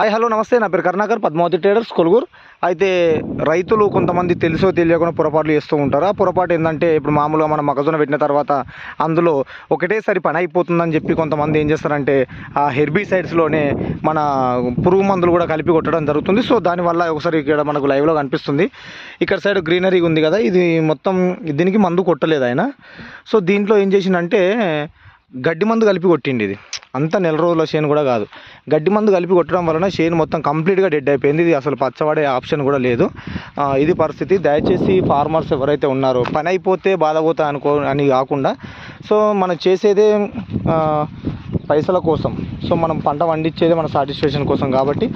Hi hello నమస్తే. నా పేరు కర్ణాకర్ పద్మావతి ట్రేడర్స్ కొలుగురు. అయితే రైతులు కొంతమంది తెలుసో తెలియకుండా పొరపాట్లు చేస్తూ ఉంటారు? ఆ పొరపాటు ఏంటంటే ఇప్పుడు మామూలుగా మనం మొక్కజొన్న పెట్టిన తర్వాత అందులో ఒకటేసారి పని అయిపోతుందని చెప్పి కొంతమంది ఏం చేస్తారంటే ఆ హెర్బిసైడ్స్లోనే మన పురుగు మందులు కూడా కలిపి కొట్టడం జరుగుతుంది. సో దానివల్ల ఒకసారి ఇక్కడ మనకు లైవ్లో కనిపిస్తుంది. ఇక్కడ సైడ్ గ్రీనరీ ఉంది కదా ఇది మొత్తం దీనికి మందు కొట్టలేదు ఆయన. సో దీంట్లో ఏం చేసిందంటే గడ్డి మందు కలిపి కొట్టిండి ఇది. అంత నెల రోజుల చేను కూడా కాదు. గడ్డి మందు కలిపి కొట్టడం వలన చేను మొత్తం కంప్లీట్గా డెడ్ అయిపోయింది. ఇది అసలు పచ్చబడే ఆప్షన్ కూడా లేదు. ఇది పరిస్థితి. దయచేసి ఫార్మర్స్ ఎవరైతే ఉన్నారో పని అయిపోతే బాధపోతా అనుకో అని కాకుండా సో మనం చేసేదే పైసల కోసం. సో మనం పంట పండించేదే మన సాటిస్ఫాక్షన్ కోసం కాబట్టి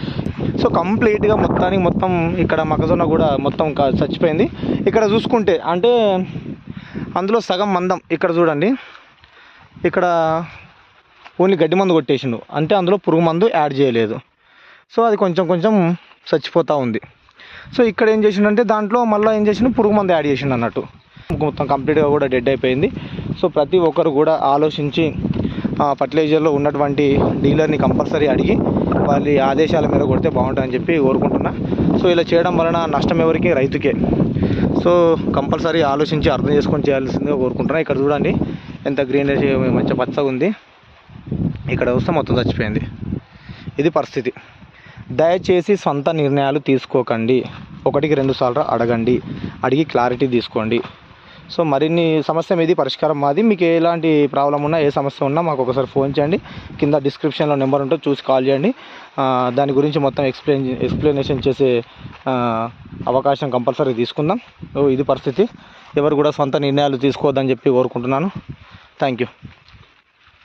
సో కంప్లీట్గా మొత్తానికి మొత్తం ఇక్కడ మొక్కజొన్న కూడా మొత్తం చచ్చిపోయింది. ఇక్కడ చూసుకుంటే అంటే అందులో సగం మందం ఇక్కడ చూడండి. ఇక్కడ ఓన్లీ గడ్డి మందు కొట్టేసిండు. అంటే అందులో పురుగు మందు యాడ్ చేయలేదు. సో అది కొంచెం కొంచెం చచ్చిపోతూ ఉంది. సో ఇక్కడ ఏం చేసిండంటే దాంట్లో మళ్ళీ ఏం చేసిండు? పురుగు మందు యాడ్ చేసిండు అన్నట్టు. మొత్తం కంప్లీట్గా కూడా డెడ్ అయిపోయింది. సో ప్రతి ఒక్కరు కూడా ఆలోచించి ఫర్టిలైజర్లో ఉన్నటువంటి డీలర్ని కంపల్సరీ అడిగి వాళ్ళ ఆదేశాల మీద కొడితే బాగుంటుందని చెప్పి కోరుకుంటున్నా. సో ఇలా చేయడం వలన నష్టం ఎవరికి? రైతుకే. సో కంపల్సరీ ఆలోచించి అర్థం చేసుకొని చేయాల్సిందిగా కోరుకుంటున్నా. ఇక్కడ చూడండి. ఎంత గ్రీనరీ మంచి పచ్చగా ఉంది. ఇక్కడ చూస్తే మొత్తం చచ్చిపోయింది. ఇది పరిస్థితి. దయచేసి సొంత నిర్ణయాలు తీసుకోకండి. ఒకటికి రెండు సార్లు అడగండి. అడిగి క్లారిటీ తీసుకోండి. సో మరిన్ని సమస్య మీది పరిష్కారం మాది. మీకు ఎలాంటి ప్రాబ్లం ఉన్నా ఏ సమస్య ఉన్నా మాకు ఒకసారి ఫోన్ చేయండి. కింద డిస్క్రిప్షన్లో నెంబర్ ఉంటే చూసి కాల్ చేయండి. దాని గురించి మొత్తం ఎక్స్ప్లెయిన్ ఎక్స్ప్లెనేషన్ చేసే అవకాశం కంపల్సరీ తీసుకుందాం. ఓ, ఇది పరిస్థితి. ఎవరు కూడా సొంత నిర్ణయాలు తీసుకోవద్దని చెప్పి కోరుకుంటున్నాను. Thank you.